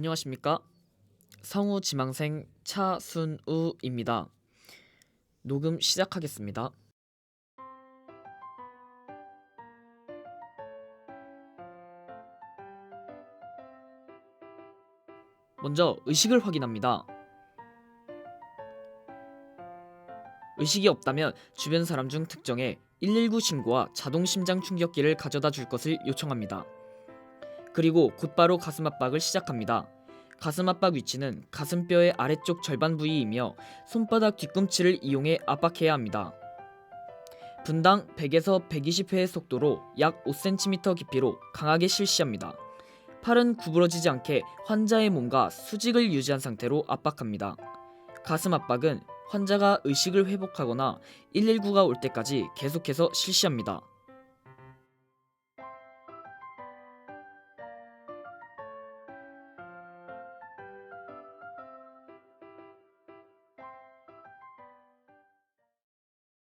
안녕하십니까? 성우 지망생 차순우입니다. 녹음 시작하겠습니다. 먼저 의식을 확인합니다. 의식이 없다면 주변 사람 중 특정해 119 신고와 자동 심장 충격기를 가져다 줄 것을 요청합니다. 그리고 곧바로 가슴 압박을 시작합니다. 가슴 압박 위치는 가슴뼈의 아래쪽 절반 부위이며 손바닥 뒤꿈치를 이용해 압박해야 합니다. 분당 100에서 120회의 속도로 약 5cm 깊이로 강하게 실시합니다. 팔은 구부러지지 않게 환자의 몸과 수직을 유지한 상태로 압박합니다. 가슴 압박은 환자가 의식을 회복하거나 119가 올 때까지 계속해서 실시합니다.